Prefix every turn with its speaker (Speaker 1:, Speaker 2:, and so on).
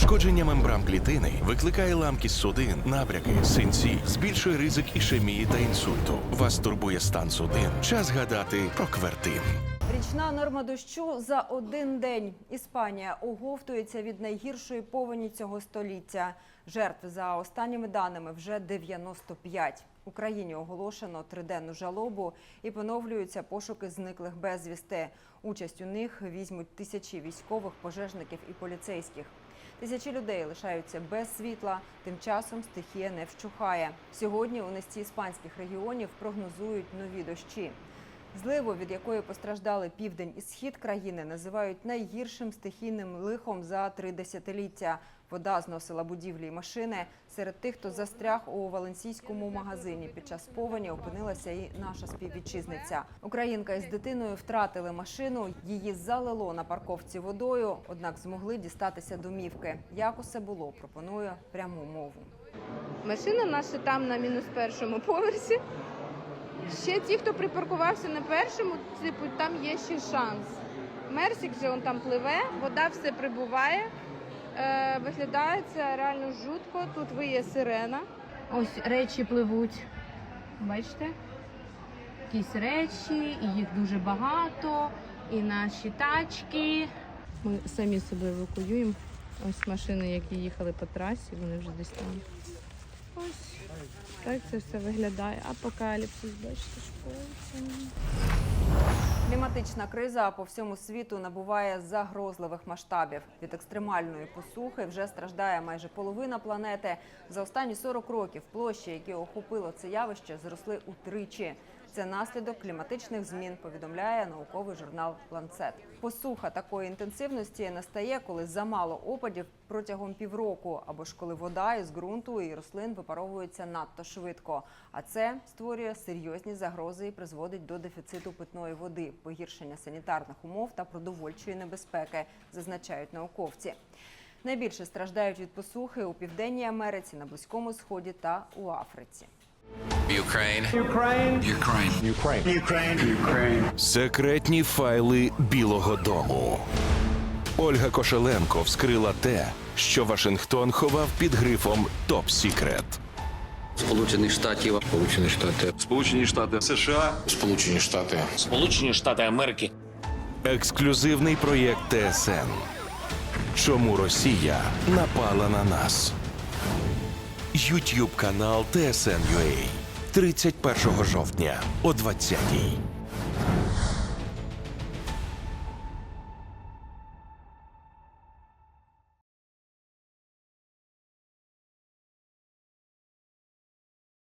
Speaker 1: Пошкодження мембран клітини викликає ламкість судин, набряки, синці, збільшує ризик ішемії та інсульту. Вас турбує стан судин. Час гадати про квертин.
Speaker 2: Річна норма дощу за один день. Іспанія оговтується від найгіршої повені цього століття. Жертв за останніми даними вже 95. Україні оголошено триденну жалобу і поновлюються пошуки зниклих безвісти. Участь у них візьмуть тисячі військових, пожежників і поліцейських. Тисячі людей лишаються без світла. Тим часом стихія не вщухає. Сьогодні у низці іспанських регіонів прогнозують нові дощі. Зливу, від якої постраждали південь і схід країни, називають найгіршим стихійним лихом за три десятиліття. Вода зносила будівлі і машини. Серед тих, хто застряг у валенсійському магазині під час повені, опинилася і наша співвітчизниця. Українка із дитиною втратили машину. Її залило на парковці водою, однак змогли дістатися домівки. Як усе було, пропоную пряму мову.
Speaker 3: Машина наша там на мінус першому поверсі. Ще ті, хто припаркувався на першому, типу, там є ще шанс. Мерсік же он там пливе, вода все прибуває. Е, виглядає це реально жутко. Тут виє сирена. Ось речі пливуть. Бачите? Якісь речі, і їх дуже багато, і наші тачки. Ми самі себе евакуюємо. Ось машини, які їхали по трасі, вони вже десь там. Ось так це все виглядає. Апокаліпсис, бачите, школа.
Speaker 2: Кліматична криза по всьому світу набуває загрозливих масштабів. Від екстремальної посухи вже страждає майже половина планети. За останні 40 років площі, які охопило це явище, зросли утричі. Це наслідок кліматичних змін, повідомляє науковий журнал Ланцет. Посуха такої інтенсивності настає, коли замало опадів протягом півроку, або ж коли вода із ґрунту і рослин випаровується надто швидко. А це створює серйозні загрози і призводить до дефіциту питної води, погіршення санітарних умов та продовольчої небезпеки, зазначають науковці. Найбільше страждають від посухи у південній Америці, на близькому сході та у Африці.
Speaker 4: Ukraine. Ukraine. Ukraine.
Speaker 1: Секретні файли Білого Дому. Ольга Кошеленко вскрила те, що Вашингтон ховав під грифом Топ Сікрет.
Speaker 5: Сполучених Штатів.
Speaker 4: Сполучені Штати.
Speaker 6: Сполучені Штати США.
Speaker 4: Сполучені Штати.
Speaker 7: Сполучені Штати Америки.
Speaker 1: Ексклюзивний проєкт ТСН. Чому Росія напала на нас? Ютуб канал TSN.ua 31 жовтня о 20-й.